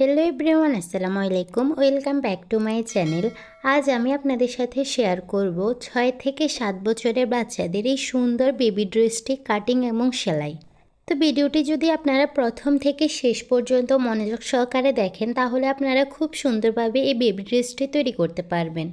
Hello everyone আসসালামু আলাইকুম। Welcome back to my channel আজ আমি আপনাদের সাথে শেয়ার করব ছয় থেকে সাত বছরের বাচ্চাদের এই সুন্দর বেবি ড্রেসটি কাটিং এবং সেলাই। তো ভিডিওটি যদি আপনারা প্রথম থেকে শেষ পর্যন্ত মনোযোগ সহকারে দেখেন, তাহলে আপনারা খুব সুন্দরভাবে এই বেবি ড্রেসটি তৈরি করতে পারবেন।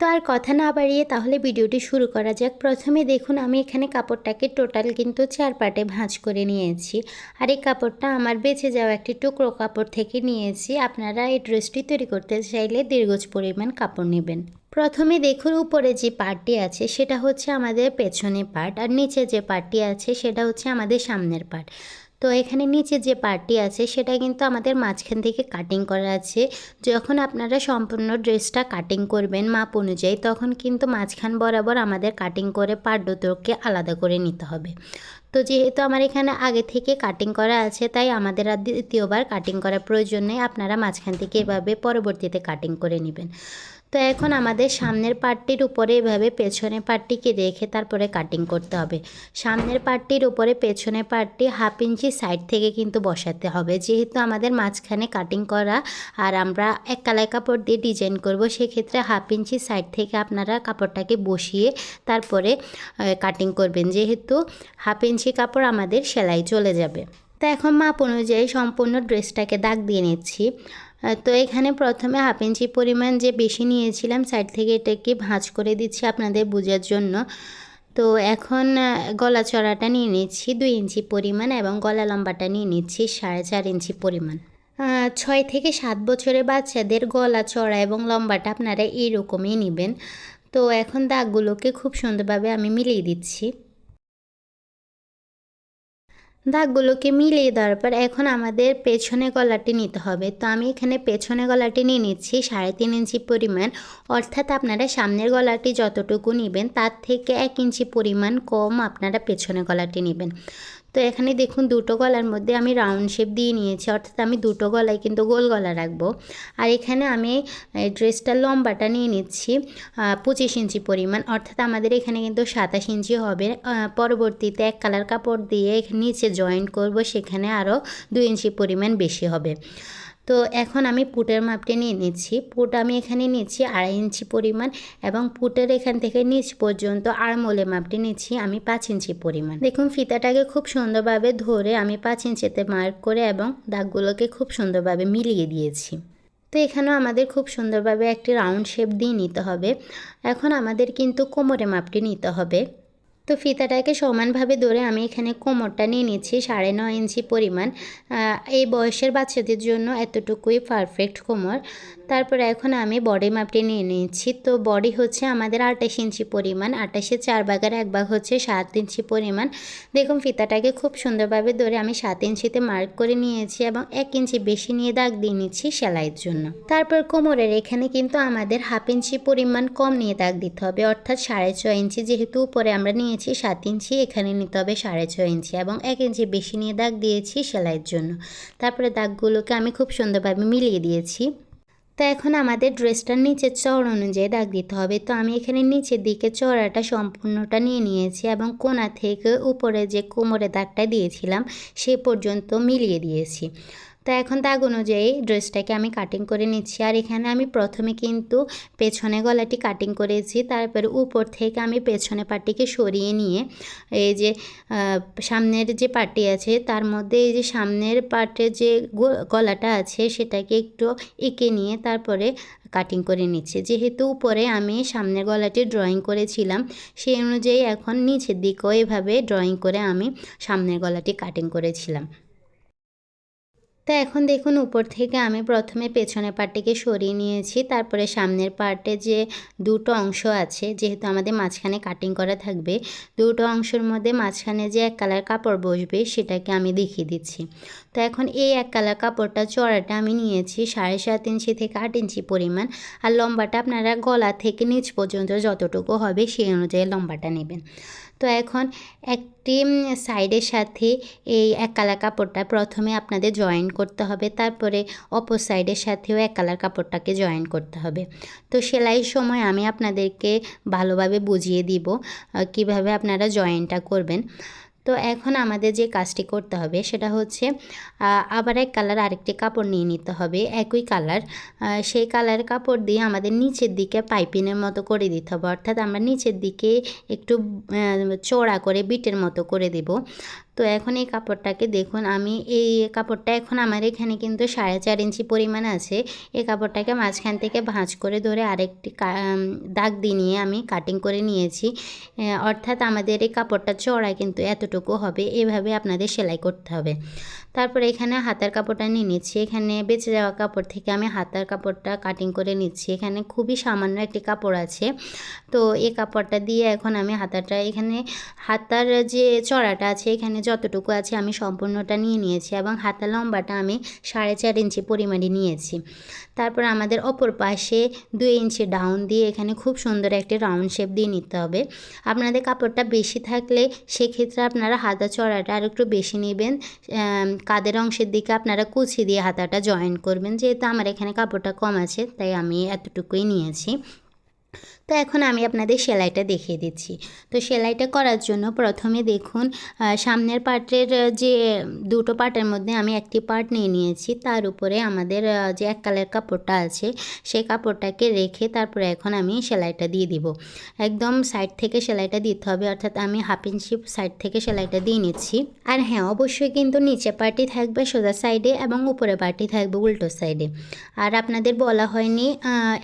তো আর কথা না বাড়িয়ে তাহলে ভিডিওটি শুরু করা যাক। প্রথমে দেখুন, আমি এখানে কাপড়টাকে টোটাল কিন্তু চার পার্টে ভাঁজ করে নিয়েছি। আর এই কাপড়টা আমার বেঁচে যাওয়া একটি টুকরো কাপড় থেকে নিয়েছি। আপনারা এই ড্রেসটি তৈরি করতে চাইলে দীর্ঘজ পরিমাণ কাপড় নেবেন। প্রথমে দেখুন, উপরে যে পার্টটি আছে, সেটা হচ্ছে আমাদের পেছনে পার্ট আর নিচে যে পার্টটি আছে, সেটা হচ্ছে আমাদের সামনের পার্ট তো এখানে নিচে যে পার্টটি আছে, সেটা কিন্তু আমাদের মাঝখান থেকে কাটিং করা আছে। যখন আপনারা সম্পূর্ণ ড্রেসটা কাটিং করবেন মাপ অনুযায়ী, তখন কিন্তু মাঝখান বরাবর আমাদের কাটিং করে দুটোকে আলাদা করে নিতে হবে। তো যেহেতু আমার এখানে আগে থেকে কাটিং করা আছে, তাই আমাদের আর দ্বিতীয়বার কাটিং করার প্রয়োজন নেই। আপনারা মাঝখান থেকে এভাবে পরবর্তীতে কাটিং করে নেবেন। তো এখন আমাদের সামনের পার্টটির উপরে এভাবে পেছনের পার্টটিকে রেখে তারপরে কাটিং করতে হবে। সামনের পার্টটির উপরে পেছনের পার্টটি হাফ ইঞ্চি সাইড থেকে কিন্তু বসাতে হবে। যেহেতু আমাদের মাঝখানে কাটিং করা আর আমরা এক কালাই কাপড় দিয়ে ডিজাইন করব, সেক্ষেত্রে হাফ ইঞ্চি সাইড থেকে আপনারা কাপড়টাকে বসিয়ে তারপরে কাটিং করবেন। যেহেতু হাফ ইঞ্চি কাপড় আমাদের সেলাই চলে যাবে। তো এখন মাপ অনুযায়ী সম্পূর্ণ ড্রেসটাকে দাগ দিয়ে নিচ্ছি। তো এখানে প্রথমে হাফ ইঞ্চি পরিমাণ যে বেশি নিয়েছিলাম সাইড থেকে এটাকে ভাঁজ করে দিচ্ছি আপনাদের বোঝার জন্য। তো এখন গলা চড়াটা নিয়ে নিচ্ছি দুই ইঞ্চি পরিমাণ এবং গলা লম্বাটা নিয়ে নিচ্ছি সাড়ে চার ইঞ্চি পরিমাণ। ছয় থেকে সাত বছরের বাচ্চাদের গলা চড়া এবং লম্বাটা আপনারা এইরকমই নেবেন। তো এখন দাগগুলোকে খুব সুন্দরভাবে আমি মিলিয়ে দিচ্ছি। দাগগুলোকে মিলিয়ে দেওয়ার পর এখন আমাদের পেছনে গলাটি নিতে হবে। তো আমি এখানে পেছনে গলাটি নিয়ে নিচ্ছি সাড়ে তিন ইঞ্চি পরিমাণ। অর্থাৎ আপনারা সামনের গলাটি যতটুকু নেবেন তার থেকে এক ইঞ্চি পরিমাণ কম আপনারা পেছনে গলাটি নেবেন। তো এখানে দেখুন দুটো গলার মধ্যে আমি রাউন্ড শেপ দিয়ে নিয়েছি, অর্থাৎ আমি দুটো গলায় কিন্তু গোল গলা রাখব। আর এখানে আমি ড্রেসটা লম্বাটা নিয়ে নিচ্ছি পঁচিশ ইঞ্চি পরিমাণ, অর্থাৎ আমাদের এখানে কিন্তু সাতাশ ইঞ্চি হবে। পরবর্তীতে এক কালার কাপড় দিয়ে নিচে জয়েন্ট করব, সেখানে আরও দু ইঞ্চি পরিমাণ বেশি হবে। তো এখন আমি পুটের মাপটি নিয়ে নিচ্ছি। পুট আমি এখানে নিচ্ছি আড়াই ইঞ্চি পরিমাণ এবং পুটের এখান থেকে নিচ পর্যন্ত আড়মোলে মাপটি নিচ্ছি আমি পাঁচ ইঞ্চি পরিমাণ। দেখুন, ফিতাটাকে খুব সুন্দরভাবে ধরে আমি পাঁচ ইঞ্চিতে মার্ক করে এবং দাগগুলোকে খুব সুন্দরভাবে মিলিয়ে দিয়েছি। তো এখানেও আমাদের খুব সুন্দরভাবে একটি রাউন্ড শেপ দিয়ে নিতে হবে। এখন আমাদের কিন্তু কোমরে মাপটি নিতে হবে। তো ফিতাটাকে সমানভাবে ধরে আমি এখানে কোমরটা নিয়ে নিচ্ছি সাড়ে নয় ইঞ্চি পরিমাণ। এই বয়সের বাচ্চাদের জন্য এতটুকুই পারফেক্ট কোমর। তারপরে এখন আমি বডি মাপটি নিয়ে নিয়েছি। তো বডি হচ্ছে আমাদের আঠাশ ইঞ্চি পরিমাণ, আঠাশে চার ভাগের এক ভাগ হচ্ছে সাত ইঞ্চি পরিমাণ। দেখুন ফিতাটাকে খুব সুন্দরভাবে ধরে আমি সাত ইঞ্চিতে মার্ক করে নিয়েছি এবং এক ইঞ্চি বেশি নিয়ে দাগ দিয়ে নিচ্ছি সেলাইয়ের জন্য। তারপর কোমরের এখানে কিন্তু আমাদের হাফ ইঞ্চি পরিমাণ কম নিয়ে দাগ দিতে হবে, অর্থাৎ সাড়ে ছয় ইঞ্চি যেহেতু উপরে আমরা নিয়েছি, সাত ইঞ্চি এখানে নিতে হবে সাড়ে ছয় ইঞ্চি এবং এক ইঞ্চি বেশি নিয়ে দাগ দিয়েছি সেলাইয়ের জন্য। তারপরে দাগগুলোকে আমি খুব সুন্দরভাবে মিলিয়ে দিয়েছি। তো এখন আমাদের ড্রেসটার নিচে চড় অনুযায়ী দাগ দিতে হবে। তো আমি এখানে নিচের দিকে চড়াটা সম্পূর্ণটা নিয়ে নিয়েছি এবং কোনা থেকে উপরে যে কোমরে দাগটা দিয়েছিলাম সে পর্যন্ত মিলিয়ে দিয়েছি। তো এখন দাগ অনুযায়ী ড্রেসটাকে আমি কাটিং করে নিচ্ছি। আর এখানে আমি প্রথমে কিন্তু পেছনে গলাটি কাটিং করেছি, তারপরে উপর থেকে আমি পেছনে পাটিকে সরিয়ে নিয়ে এই যে সামনের যে পাটি আছে, তার মধ্যে এই যে সামনের পার্টের যে গলাটা আছে, সেটাকে একটু এঁকে নিয়ে তারপরে কাটিং করে নিচ্ছে। যেহেতু উপরে আমি সামনের গলাটি ড্রয়িং করেছিলাম, সেই অনুযায়ী এখন নিচের দিকেও এভাবে ড্রয়িং করে আমি সামনের গলাটি কাটিং করেছিলাম। তো এখন দেখুন, উপর থেকে আমি প্রথমে পেছনের পার্টটিকে সরিয়ে নিয়েছি। তারপরে সামনের পার্টে যে দুটো অংশ আছে, যেহেতু আমাদের মাঝখানে কাটিং করা থাকবে, দুটো অংশের মধ্যে মাঝখানে যে এক কালার কাপড় বসবে, সেটাকে আমি দেখিয়ে দিচ্ছি। তো এখন এই এক কালার কাপড়টা, চড়াটা আমি নিয়েছি সাড়ে সাত ইঞ্চি থেকে আট ইঞ্চি পরিমাণ। আর লম্বাটা আপনারা গলা থেকে নিচ পর্যন্ত যতটুকু হবে, সেই অনুযায়ী লম্বাটা নেবেন। তো এখন একটি সাইডের সাথে এই এক কালার কাপড়টা প্রথমে আপনাদের জয়েন করতে হবে। তারপরে অপর সাইডের সাথেও এক কালার কাপড়টাকে জয়েন করতে হবে। তো সেলাইয়ের সময় আমি আপনাদেরকে ভালোভাবে বুঝিয়ে দিব কীভাবে আপনারা জয়েনটা করবেন। তো এখন আমাদের যে কাজটি করতে হবে সেটা হচ্ছে আবার এক কালার আরেকটি কাপড় নিয়ে নিতে হবে, একই কালার। সেই কালার কাপড় দিয়ে আমাদের নিচের দিকে পাইপিনের মতো করে দিতে হবে। অর্থাৎ আমরা নিচের দিকে একটু চড়া করে বিটের মতো করে দেব। তো এখন এই কাপড়টাকে দেখুন, আমি এই কাপড়টা এখন আমার এখানে কিন্তু সাড়ে চার ইঞ্চি পরিমাণ আছে। এই কাপড়টাকে মাঝখান থেকে ভাঁজ করে ধরে আরেকটি দাগ দিয়ে নিয়ে আমি কাটিং করে নিয়েছি। অর্থাৎ আমাদের এই কাপড়টা চড়া কিন্তু এতটুকু হবে, এভাবে আপনাদের সেলাই করতে হবে। তারপরে এখানে হাতার কাপড়টা নিয়ে নিচ্ছি। এখানে বেঁচে যাওয়া কাপড় থেকে আমি হাতার কাপড়টা কাটিং করে নিচ্ছি। এখানে খুবই সামান্য একটি কাপড় আছে। তো এই কাপড়টা দিয়ে এখন আমি হাতাটা এখানে হাতার যে চড়াটা আছে, এখানে যতটুকু আছে আমি সম্পূর্ণটা নিয়ে নিয়েছি এবং হাতা লম্বাটা আমি সাড়ে চার ইঞ্চি পরিমাণে নিয়েছি। তারপর আমাদের অপর পাশে দুই ইঞ্চি ডাউন দিয়ে এখানে খুব সুন্দর একটি রাউন্ড শেপ দিয়ে নিতে হবে। আপনাদের কাপড়টা বেশি থাকলে সেক্ষেত্রে আপনারা হাতা চড়াটা আর একটু বেশি নেবেন কাদের অংশের দিকে আপনারা কুচি দিয়ে হাতাটা জয়েন করবেন, যেহেতু আমার এখানে কাপড়টা কম আছে, তাই আমি এতটুকুই নিয়েছি। তো এখন আমি আপনাদের সেলাইটা দেখিয়ে দিচ্ছি। তো সেলাইটা করার জন্য প্রথমে দেখুন সামনের পার্টের যে দুটো পার্টের মধ্যে আমি একটি পার্ট নিয়ে নিয়েছি। তার উপরে আমাদের যে এক কালার কাপড়টা আছে, সেই কাপড়টাকে রেখে তারপরে এখন আমি সেলাইটা দিয়ে দিব। একদম সাইড থেকে সেলাইটা দিতে হবে, অর্থাৎ আমি হাফ ইঞ্চি সাইড থেকে সেলাইটা দিয়ে নিচ্ছি। আর হ্যাঁ অবশ্যই কিন্তু নিচে পার্টি থাকবে সোজা সাইডে এবং উপরে পার্টি থাকবে উল্টো সাইডে। আর আপনাদের বলা হয়নি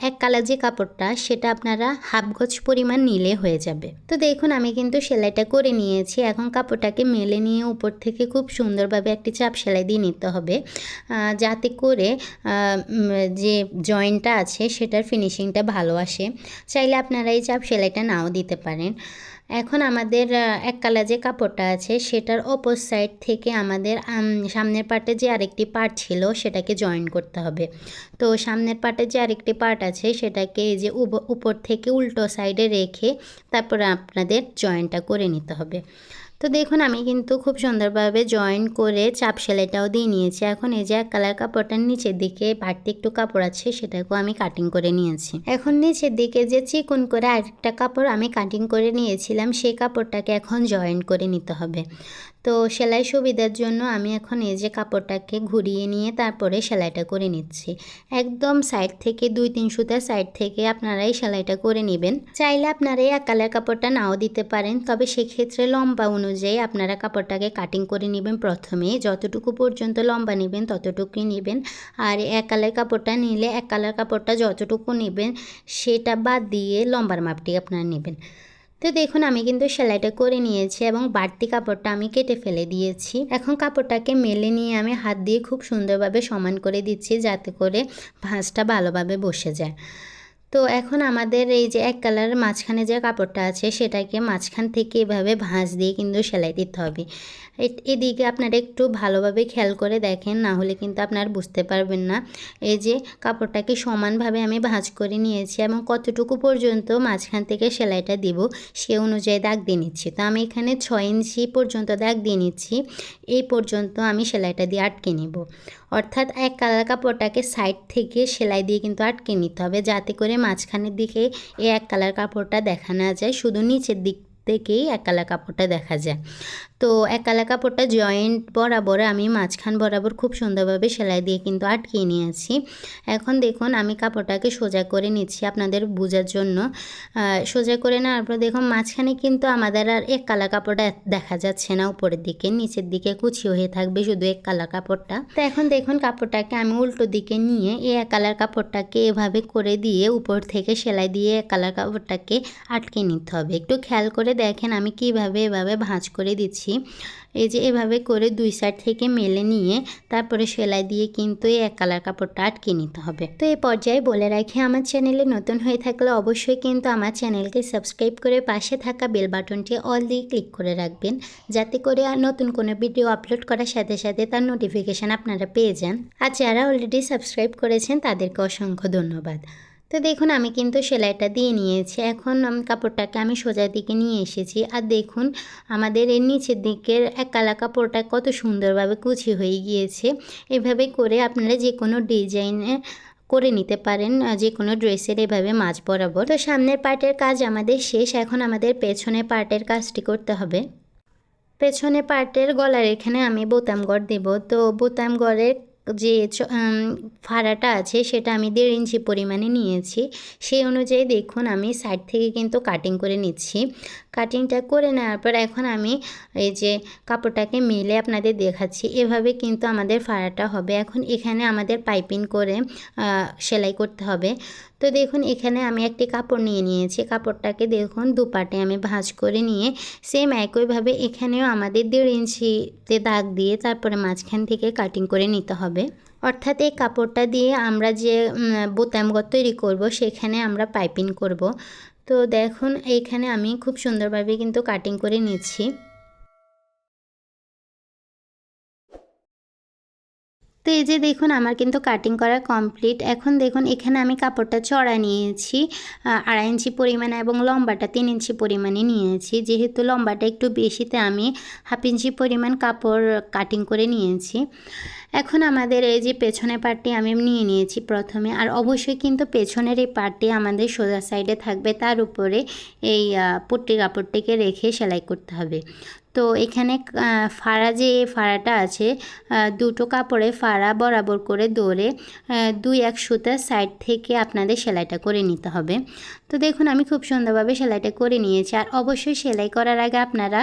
এক কালার যে কাপড়টা, সেটা আপনারা হাফ গজ পরিমাণ নিলে হয়ে যাবে। তো দেখুন, আমি কিন্তু সেলাইটা করে নিয়েছি। এখন কাপড়টাকে মেলে নিয়ে উপর থেকে খুব সুন্দরভাবে একটি চাপ সেলাই দিয়ে নিতে হবে। যাতে করে যে জয়েন্টটা আছে, সেটার ফিনিশিংটা ভালো আসে। চাইলে আপনারা এই চাপ সেলাইটা নাও দিতে পারেন। এখন আমাদের এক কালার যে কাপড়টা আছে সেটার অপর সাইড থেকে আমাদের সামনের পার্টে যে আরেকটি পার্ট ছিল সেটাকে জয়েন করতে হবে। তো সামনের পার্টে যে আরেকটি পার্ট আছে সেটাকে এই যে উপর থেকে উল্টো সাইডে রেখে তারপরে আপনাদের জয়েনটা করে নিতে হবে। তো দেখুন, আমি কিন্তু খুব সুন্দরভাবে জয়েন করে চাপ সেলাইটাও দিয়ে নিয়েছি। এখন এই যে এক কালার কাপড়টার নিচের দিকে বাড়তি একটু কাপড় আছে, সেটাকেও আমি কাটিং করে নিয়েছি। এখন নিচের দিকে যে চিকুন করে আরেকটা কাপড় আমি কাটিং করে নিয়েছিলাম, সেই কাপড়টাকে এখন জয়েন করে নিতে হবে। তো সেলাই সুবিধার জন্য আমি এখন এই যে কাপড়টাকে ঘুরিয়ে নিয়ে তারপরে সেলাইটা করে নিচ্ছি। একদম সাইড থেকে দুই, তিন সুতার সাইড থেকে আপনারা এই সেলাইটা করে নেবেন। চাইলে আপনারা এই এক কালার কাপড়টা নাও দিতে পারেন, তবে সেক্ষেত্রে লম্বা অনুযায়ী আপনারা কাপড়টাকে কাটিং করে নেবেন প্রথমে। যতটুকু পর্যন্ত লম্বা নেবেন ততটুকুই নেবেন। আর এক কালার কাপড়টা নিলে এক কালার কাপড়টা যতটুকু নেবেন সেটা বাদ দিয়ে লম্বার মাপটি আপনারা নেবেন। তো দেখুন, আমি কিন্তু সেলাইটা করে নিয়েছি এবং বাড়তি কাপড়টা আমি কেটে ফেলে দিয়েছি। এখন কাপড়টাকে মেলে নিয়ে আমি হাত দিয়ে খুব সুন্দরভাবে সমান করে দিচ্ছি যাতে করে ভাঁজটা ভালোভাবে বসে যায়। তো এখন আমাদের এই যে এক কালারের মাঝখানে যে কাপড়টা আছে, সেটাকে মাঝখান থেকে এভাবে ভাঁজ দিয়ে কিন্তু সেলাই দিতে হবে। এদিকে আপনারা একটু ভালোভাবে খেয়াল করে দেখেন, না হলে কিন্তু আপনারা বুঝতে পারবেন না। এই যে কাপড়টাকে সমানভাবে আমি ভাঁজ করে নিয়েছি এবং কতটুকু পর্যন্ত মাঝখান থেকে সেলাইটা দিব সে অনুযায়ী দাগ দিয়ে নিচ্ছি। তো আমি এখানে ছয় ইঞ্চি পর্যন্ত দাগ দিয়ে নিচ্ছি, এই পর্যন্ত আমি সেলাইটা দিয়ে আটকে নিব। অর্থাৎ এক কালার কাপড়টাকে সাইড থেকে সেলাই দিয়ে কিন্তু আটকে নিতে হবে যাতে করে মাঝখানের দিকে এই এক কালার কাপড়টা দেখা না যায়। শুধু নিচের দিক থেকেই এক কালার কাপড়টা দেখা যায়। তো এক কালার কাপড়টা জয়েন্ট বরাবর আমি মাঝখান বরাবর খুব সুন্দরভাবে সেলাই দিয়ে কিন্তু আটকিয়ে নিয়েছি। এখন দেখুন, আমি কাপড়টাকে সোজা করে নিচ্ছি আপনাদের বোঝার জন্য। সোজা করে নেওয়ার পর দেখুন, মাঝখানে কিন্তু আমাদের আর এক কালা কাপড়টা দেখা যাচ্ছে না উপরের দিকে, নিচের দিকে কুচি হয়ে থাকবে শুধু এক কালা কাপড়টা। তো এখন দেখুন, কাপড়টাকে আমি উল্টো দিকে নিয়ে এই এক কালার কাপড়টাকে এভাবে করে দিয়ে উপর থেকে সেলাই দিয়ে এক কালার কাপড়টাকে আটকে নিতে হবে। একটু খেয়াল করে দেখেন, আমি কীভাবে এভাবে ভাঁজ করে দিচ্ছি। এই যে এভাবে করে দুই সাইড থেকে মেলে নিয়ে তারপরে সেলাই দিয়ে কিন্তু এই এক কালার কাপড়টা আটকে নিতে হবে। তো এই পর্যায়ে বলে রাখি, আমার চ্যানেলে নতুন হয়ে থাকলে অবশ্যই কিন্তু আমার চ্যানেলকে সাবস্ক্রাইব করে পাশে থাকা বেল বাটনটি অল দিয়ে ক্লিক করে রাখবেন, যাতে করে আর নতুন কোনো ভিডিও আপলোড করার সাথে সাথে তার নোটিফিকেশান আপনারা পেয়ে যান। আর যারা অলরেডি সাবস্ক্রাইব করেছেন তাদেরকে অসংখ্য ধন্যবাদ। তো দেখুন, আমি কিন্তু সেলাইটা দিয়ে নিয়েছি। এখন কাপড়টাকে আমি সোজা দিকে নিয়ে এসেছি। আর দেখুন, আমাদের এর নিচের দিকের এক কালা কাপড়টা কত সুন্দরভাবে কুচি হয়ে গিয়েছে। এভাবে করে আপনারা যে কোনো ডিজাইনে করে নিতে পারেন যে কোনো ড্রেসের এভাবে মাঝ বরাবর। তো সামনের পার্টের কাজ আমাদের শেষ। এখন আমাদের পেছনে পার্টের কাজটি করতে হবে। পেছনে পার্টের গলার এখানে আমি বোতাম গড় দেব। তো বোতাম গড়ের যে ফাড়াটা আছে সেটা আমি দেড় ইঞ্চি পরিমাণে নিয়েছি। সেই অনুযায়ী দেখুন আমি সাইড থেকে কিন্তু কাটিং করে নিচ্ছি। কাটিংটা করে নেওয়ার পর এখন আমি এই যে কাপড়টাকে মেলে আপনাদের দেখাচ্ছি। এভাবে কিন্তু আমাদের ফাড়াটা হবে। এখন এখানে আমাদের পাইপিং করে সেলাই করতে হবে। তো দেখুন, এখানে আমি একটি কাপড় নিয়ে নিয়েছি। কাপড়টাকে দেখুন, দুপাটে আমি ভাঁজ করে নিয়ে সেম একইভাবে এখানেও আমাদের দেড় ইঞ্চিতে দাগ দিয়ে তারপরে মাঝখান থেকে কাটিং করে নিতে হবে। অর্থাৎ এই কাপড়টা দিয়ে আমরা যে বোতামগত তৈরি করব, সেখানে আমরা পাইপিং করব। তো দেখুন এইখানে আমি খুব সুন্দরভাবে কিন্তু কাটিং করে নিচ্ছি। তো এই যে দেখুন, আমার কিন্তু কাটিং করা কমপ্লিট এখন দেখুন, এখানে আমি কাপড়টা চড়া নিয়েছি। আড়াই ইঞ্চি পরিমাণে এবং লম্বাটা তিন ইঞ্চি পরিমাণে নিয়েছি। যেহেতু লম্বাটা একটু বেশিতে আমি হাফ ইঞ্চি পরিমাণ কাপড় কাটিং করে নিয়েছি। এখন আমাদের এই যে পেছনের পার্টটি আমি নিয়ে নিয়েছি প্রথমে। আর অবশ্যই কিন্তু পেছনের এই পার্টটি আমাদের সোজা সাইডে থাকবে। তার উপরে এই পট্টি কাপড়টিকে রেখে সেলাই করতে হবে। তো এখানে ফাড়া যে ফাড়াটা আছে দুটো কাপড়ে ফাড়া বরাবর করে দৌড়ে দুই এক সুতার সাইড থেকে আপনাদের সেলাইটা করে নিতে হবে। তো দেখুন, আমি খুব সুন্দরভাবে সেলাইটা করে নিয়েছি। আর অবশ্যই সেলাই করার আগে আপনারা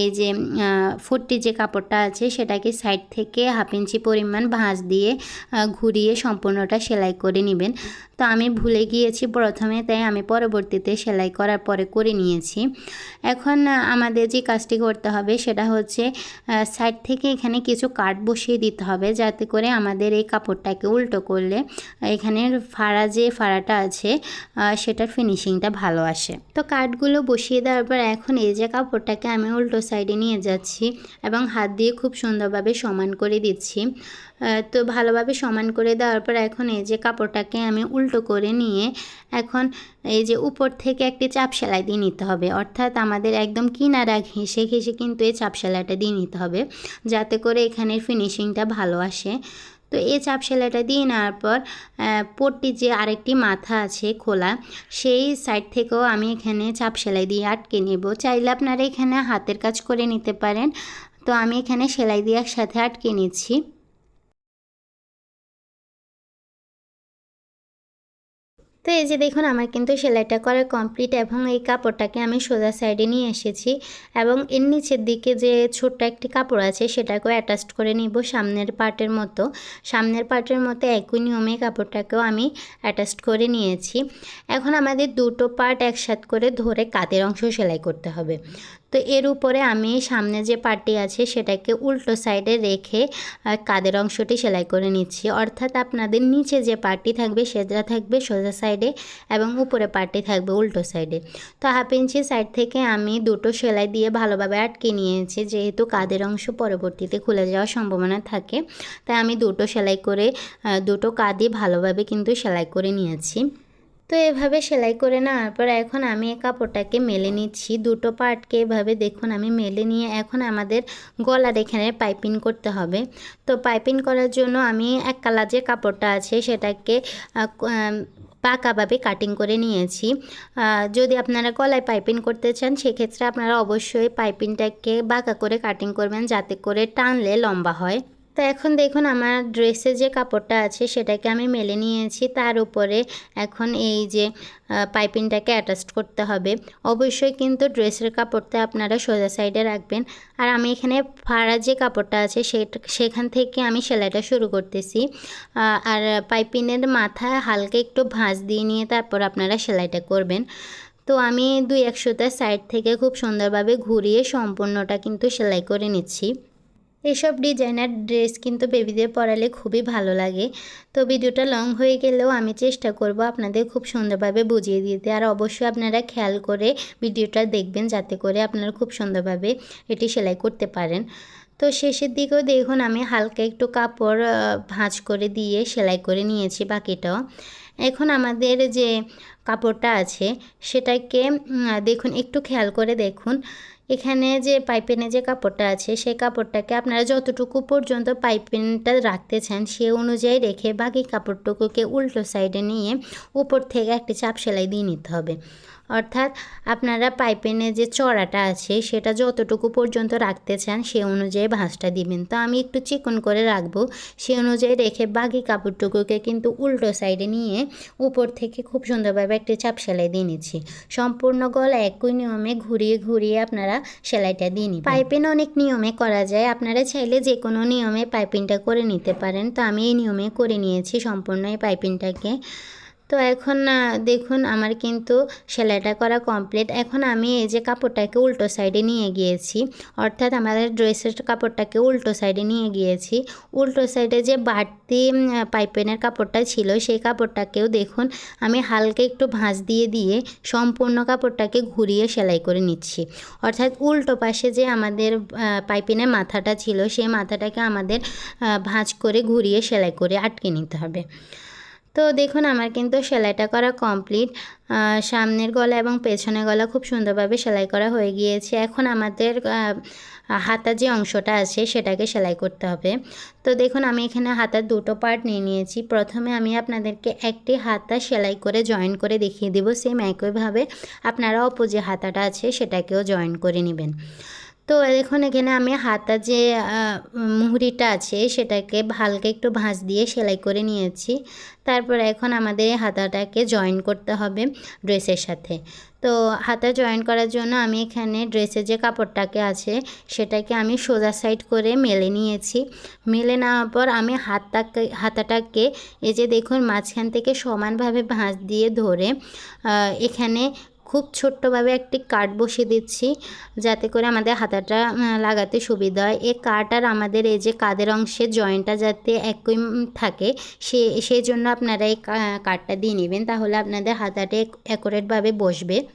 এই যে ফুটটি যে কাপড়টা আছে, সেটাকে সাইড থেকে হাফ ইঞ্চি পরিমাণ ভাঁজ দিয়ে ঘুরিয়ে সম্পূর্ণটা সেলাই করে নেবেন। তো আমি ভুলে গিয়েছি প্রথমে, তাই আমি পরবর্তীতে সেলাই করার পরে করে নিয়েছি। এখন আমাদের যে কাজটি করতে হবে সেটা হচ্ছে সাইড থেকে এখানে কিছু কাঠ বসিয়ে দিতে হবে যাতে করে আমাদের এই কাপড়টাকে উল্টো করলে এখানের ফাড়া যে ফাড়াটা আছে সেটার ফিনিশিংটা ভালো আসে। তো কাঠগুলো বসিয়ে দেওয়ার পর এখন এই যে কাপড়টাকে আমি উল্টো সাইডে নিয়ে যাচ্ছি এবং হাত দিয়ে খুব সুন্দরভাবে সমান করে দিচ্ছি। তো ভালোভাবে সমান করে দেওয়ার পর এখন এই যে কাপড়টাকে আমি উল্টো করে নিয়ে এখন এই যে উপর থেকে একটি চাপ সেলাই দিয়ে নিতে হবে। অর্থাৎ আমাদের একদম কিনারা ঘেঁষে ঘেঁষে কিন্তু এই চাপ সেলাইটা দিয়ে নিতে হবে, যাতে করে এখানের ফিনিশিংটা ভালো আসে। তো এই চাপ সেলাইটা দিয়ে নেওয়ার পর পট্টির যে আরেকটি মাথা আছে খোলা, সেই সাইড থেকেও আমি এখানে চাপ সেলাই দিয়ে আটকে নেব। চাইলে আপনারা এখানে হাতের কাজ করে নিতে পারেন। তো আমি এখানে সেলাই দিয়ে একসাথে আটকে নিচ্ছি। তো এই যে দেখুন, আমার কিন্তু সেলাইটা করা কমপ্লিট এবং এই কাপড়টাকে আমি সোজা সাইডে নিয়ে এসেছি এবং এর নিচের দিকে যে ছোট্ট একটি কাপড় আছে, সেটাকেও অ্যাটাচ করে নিব সামনের পার্টের মতো। সামনের পার্টের মতো একই নিয়মে কাপড়টাকেও আমি অ্যাটাচ করে নিয়েছি। এখন আমাদের দুটো পার্ট একসাথ করে ধরে কাতের অংশ সেলাই করতে হবে? তো এর উপরে আমি সামনে যে পার্টটি আছে সেটাকে উল্টো সাইডে রেখে কাদের অংশটি সেলাই করে নিচ্ছি। অর্থাৎ আপনাদের নিচে যে পার্টটি থাকবে সেটা থাকবে সোজা সাইডে এবং উপরে পার্টটি থাকবে উল্টো সাইডে। তো হাফ ইঞ্চি সাইড থেকে আমি দুটো সেলাই দিয়ে ভালোভাবে আটকে নিয়েছি, যেহেতু কাদের অংশ পরবর্তীতে খুলে যাওয়ার সম্ভাবনা থাকে। তাই আমি দুটো সেলাই করে দুটো কাঁধই ভালোভাবে কিন্তু সেলাই করে নিয়েছি। তো এভাবে সেলাই করে নেওয়ার পর এখন আমি এই কাপড়টাকে মেলে নিচ্ছি। দুটো পার্টকে এভাবে দেখুন আমি মেলে নিয়ে এখন আমাদের গলার এখানে পাইপিং করতে হবে। তো পাইপিং করার জন্য আমি এক কালার যে কাপড়টা আছে সেটাকে পাকাভাবে কাটিং করে নিয়েছি। যদি আপনারা গলায় পাইপিং করতে চান সেক্ষেত্রে আপনারা অবশ্যই পাইপিংটাকে বাঁকা করে কাটিং করবেন যাতে করে টানলে লম্বা হয়। তো এখন দেখুন আমার ড্রেসের যে কাপড়টা আছে সেটাকে আমি মেলে নিয়েছি। তার উপরে এখন এই যে পাইপিংটাকে অ্যাটাচ করতে হবে। অবশ্যই কিন্তু ড্রেসের কাপড়টা আপনারা সোজা সাইডে রাখবেন। আর আমি এখানে ফাড়া যে কাপড়টা আছে সেটা, সেখান থেকে আমি সেলাইটা শুরু করতেছি। আর পাইপিনের মাথায় হালকা একটু ভাঁজ দিয়ে নিয়ে তারপর আপনারা সেলাইটা করবেন। তো আমি দুই একশোটা সাইড থেকে খুব সুন্দরভাবে ঘুরিয়ে সম্পূর্ণটা কিন্তু সেলাই করে নিচ্ছি। এসব ডিজাইনার ড্রেস কিন্তু বেবিদের পরালে খুবই ভালো লাগে। তো ভিডিওটা লং হয়ে গেলেও আমি চেষ্টা করব আপনাদের খুব সুন্দরভাবে বুঝিয়ে দিতে। আর অবশ্যই আপনারা খেয়াল করে ভিডিওটা দেখবেন যাতে করে আপনারা খুব সুন্দরভাবে এটি সেলাই করতে পারেন। তো শেষের দিকেও দেখুন, আমি হালকা একটু কাপড় ভাঁজ করে দিয়ে সেলাই করে নিয়েছি বাকিটাও। এখন আমাদের যে কাপড়টা আছে, সেটাকে দেখুন, একটু খেয়াল করে দেখুন। এখানে যে পাইপেনে যে কাপড়টা আছে, সেই কাপড়টাকে আপনারা যতটুকু পর্যন্ত পাইপেনটা রাখতে চান সে অনুযায়ী রেখে বাকি কাপড়টুকুকে উল্টো সাইডে নিয়ে উপর থেকে একটি চাপ সেলাই দিয়ে নিতে হবে। অর্থাৎ আপনারা পাইপেনে যে চড়াটা আছে, সেটা যতটুকু পর্যন্ত রাখতে চান, সে অনুযায়ী ভাঁজটা দিবেন। তো আমি একটু চিকন করে রাখব। সে অনুযায়ী রেখে বাকি কাপড়টুকুকে কিন্তু উল্টো সাইডে নিয়ে উপর থেকে খুব সুন্দরভাবে একটি চাপ সেলাই দিয়ে নিচ্ছি। সম্পূর্ণ গলা একই নিয়মে ঘুরিয়ে ঘুরিয়ে আপনারা সেলাইটা দিয়ে নিন পাইপিন অনেক নিয়মে করা যায়। আপনারা চাইলে যে কোনো নিয়মে পাইপিংটা করে নিতে পারেন। তো আমি এই নিয়মে করে নিয়েছি সম্পূর্ণ এই পাইপিংটাকে তো এখন দেখুন আমার কিন্তু সেলাইটা করা কমপ্লিট এখন আমি এই যে কাপড়টাকে উল্টো সাইডে নিয়ে গিয়েছি, অর্থাৎ আমাদের ড্রেসের কাপড়টাকে উল্টো সাইডে নিয়ে গিয়েছি। উল্টো সাইডে যে বাড়তি পাইপেনের কাপড়টা ছিল, সেই কাপড়টাকেও দেখুন আমি হালকা একটু ভাঁজ দিয়ে দিয়ে সম্পূর্ণ কাপড়টাকে ঘুরিয়ে সেলাই করে নিচ্ছি। অর্থাৎ উল্টো পাশে যে আমাদের পাইপেনের মাথাটা ছিল, সেই মাথাটাকে আমাদের ভাঁজ করে ঘুরিয়ে সেলাই করে আটকে নিতে হবে। তো দেখুন, আমার কিন্তু সেলাইটা করা কমপ্লিট। সামনের গলা এবং পেছনের গলা খুব সুন্দরভাবে সেলাই করা হয়ে গিয়েছে। এখন আমাদের হাতার যে অংশটা আছে সেটাকে সেলাই করতে হবে। তো দেখুন, আমি এখানে হাতার দুটো পার্ট নিয়ে নিয়েছি। প্রথমে আমি আপনাদেরকে একটি হাতা সেলাই করে জয়েন করে দেখিয়ে দেবো। সেম একইভাবে আপনারা অপো যে হাতাটা আছে সেটাকেও জয়েন করে নেবেন। তো এখন এখানে আমি হাতা যে মুহুরিটা আছে সেটাকে হালকা একটু ভাঁজ দিয়ে সেলাই করে নিয়েছি। তারপর এখন আমাদের এই হাতাটাকে জয়েন করতে হবে ড্রেসের সাথে। তো হাতা জয়েন করার জন্য আমি এখানে ড্রেসের যে কাপড়টাকে আছে সেটাকে আমি সোজা সাইড করে মেলে নিয়েছি। মেলে নেওয়ার পর আমি হাতটাকে হাতাটাকে এই যে দেখুন মাঝখান থেকে সমানভাবে ভাঁজ দিয়ে ধরে এখানে খুব ছোট্টভাবে একটি কাট বসিয়ে দিচ্ছি যাতে করে আমাদের হাতাটা লাগাতে সুবিধা হয়। এই কাট আর আমাদের এই যে কাদের অংশে জয়েন্টটা যাতে একই থাকে, সে, সেই জন্য আপনারা এই কা- কাটটা দিয়ে নেবেন। তাহলে আপনাদের হাতাটা অ্যাকুরেটভাবে বসবে।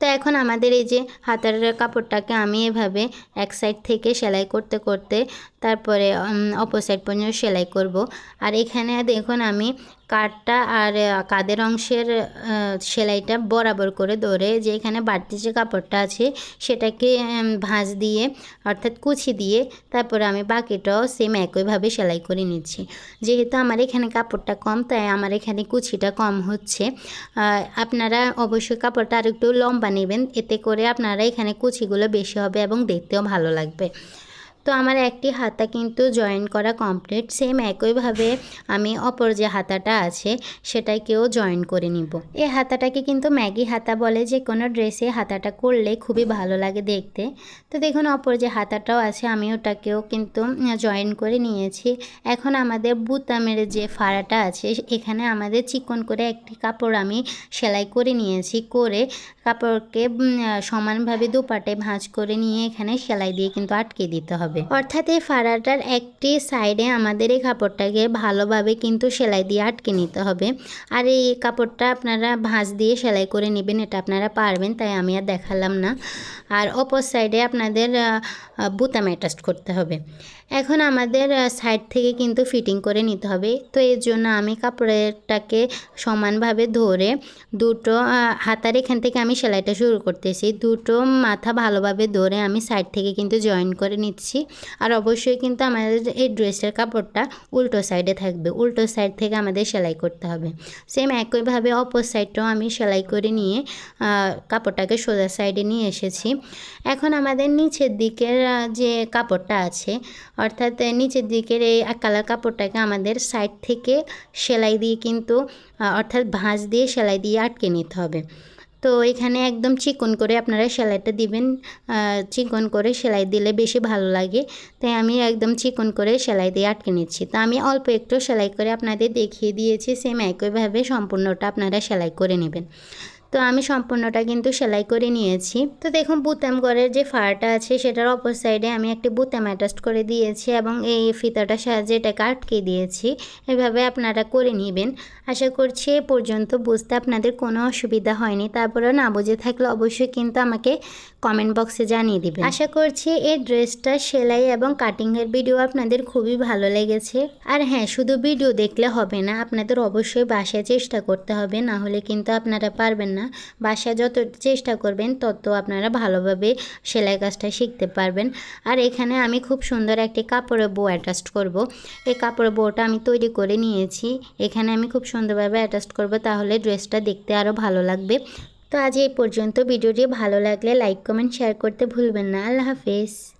তো এখন আমাদের এই যে হাতার কাপড়টাকে আমি এভাবে এক সাইড থেকে সেলাই করতে করতে, তারপরে অপর সাইড পর্যন্ত সেলাই করব। আর এখানে দেখুন আমি কাঠটা আর কাদের অংশের সেলাইটা বরাবর করে ধরে যে এখানে বাড়তি যে কাপড়টা আছে সেটাকে ভাঁজ দিয়ে অর্থাৎ কুচি দিয়ে তারপরে আমি বাকিটাও সেম একইভাবে সেলাই করে নিচ্ছি। যেহেতু আমার এখানে কাপড়টা কম, তাই আমার এখানে কুচিটা কম হচ্ছে। আপনারা অবশ্যই কাপড়টা আরেকটু লম্বা নেবেন, এতে করে আপনারা এখানে কুচিগুলো বেশি হবে এবং দেখতেও ভালো লাগবে। তো আমার একটি হাতা কিন্তু জয়েন করা কমপ্লিট সেম একইভাবে আমি অপর যে হাতাটা আছে সেটাকেও জয়েন করে নিব। এই হাতাটাকে কিন্তু ম্যাগি হাতা বলে, যে কোনো ড্রেসে হাতাটা করলে খুবই ভালো লাগে দেখতে। তো দেখুন, অপর যে হাতাটাও আছে, আমি ওটাকেও কিন্তু জয়েন করে নিয়েছি। এখন আমাদের বুতামের যে ফাড়াটা আছে, এখানে আমাদের চিকন করে একটি কাপড় আমি সেলাই করে নিয়েছি, করে কাপড়কে সমানভাবে দুপাটে ভাঁজ করে নিয়ে এখানে সেলাই দিয়ে কিন্তু আটকে দিতে হবে। অর্থাৎ এই ফাড়াটার একটি সাইডে আমাদের এই কাপড়টাকে ভালোভাবে কিন্তু সেলাই দিয়ে আটকে নিতে হবে। আর এই কাপড়টা আপনারা ভাঁজ দিয়ে সেলাই করে নেবেন, এটা আপনারা পারবেন, তাই আমি আর দেখালাম না। আর অপর সাইডে আপনাদের বুতাম অ্যাটাচ করতে হবে। এখন আমাদের সাইড থেকে কিন্তু ফিটিং করে নিতে হবে। তো এর জন্য আমি কাপড়েরটাকে সমানভাবে ধরে দুটো হাতার এখান থেকে আমি সেলাইটা শুরু করতেছি। দুটো মাথা ভালোভাবে ধরে আমি সাইড থেকে কিন্তু জয়েন করে নিচ্ছি। আর অবশ্যই কিন্তু আমাদের এই ড্রেসের কাপড়টা উল্টো সাইডে থাকবে। উল্টো সাইড থেকে আমাদের সেলাই করতে হবে। সেম একইভাবে অপর সাইডটাও আমি সেলাই করে নিয়ে কাপড়টাকে সোজা সাইডে নিয়ে এসেছি। এখন আমাদের নিচের দিকের যে কাপড়টা আছে অর্থাৎ নিচের দিকের এই কালার কাপড়টাকে আমাদের সাইড থেকে সেলাই দিয়ে কিন্তু অর্থাৎ ভাঁজ দিয়ে সেলাই দিয়ে আটকে নিতে হবে। তো এখানে একদম চিকন করে আপনারা সেলাইটা দিবেন চিকন করে সেলাই দিলে বেশি ভালো লাগে। তাই আমি একদম চিকন করে সেলাই দিয়ে আটকে নিচ্ছি। তো আমি অল্প একটু সেলাই করে আপনাদের দেখিয়ে দিয়েছি, সেম একইভাবে সম্পূর্ণটা আপনারা সেলাই করে নেবেন। তো আমি সম্পূর্ণটা কিন্তু সেলাই করে নিয়েছি। তো দেখুন বুতাম গড়ের যে ফাড়টা আছে, সেটার অপর সাইডে আমি একটি বুতাম অ্যাটাচ করে দিয়েছি এবং এই ফিতাটার সাহায্যে এটাকে আটকে দিয়েছি। এভাবে আপনারা করে নেবেন। আশা করছি এ পর্যন্ত বুঝতে আপনাদের কোনো অসুবিধা হয়নি। তারপরেও না বুঝে থাকলে অবশ্যই কিন্তু আমাকে কমেন্ট বক্সে জানিয়ে দেবেন। আশা করছি এই ড্রেসটা সেলাই এবং কাটিংয়ের ভিডিও আপনাদের খুবই ভালো লেগেছে। আর হ্যাঁ শুধু ভিডিও দেখলে হবে না, আপনাদের অবশ্যই বাসায় চেষ্টা করতে হবে। না হলে কিন্তু আপনারা পারবেন না। বাসায় যত চেষ্টা করবেন, তত আপনারা ভালোভাবে সেলাই কাজটা শিখতে পারবেন। আর এখানে আমি খুব সুন্দর একটি কাপড়ের বউ অ্যাটাচ করব। এই কাপড়ের বউটা আমি তৈরি করে নিয়েছি। এখানে আমি খুব সুন্দরভাবে অ্যাটাচ করব, তাহলে ড্রেসটা দেখতে আরও ভালো লাগবে। তো আজ এই পর্যন্ত। ভিডিওটি ভালো লাগলে লাইক কমেন্ট শেয়ার করতে ভুলবেন না। আল্লাহ হাফেজ।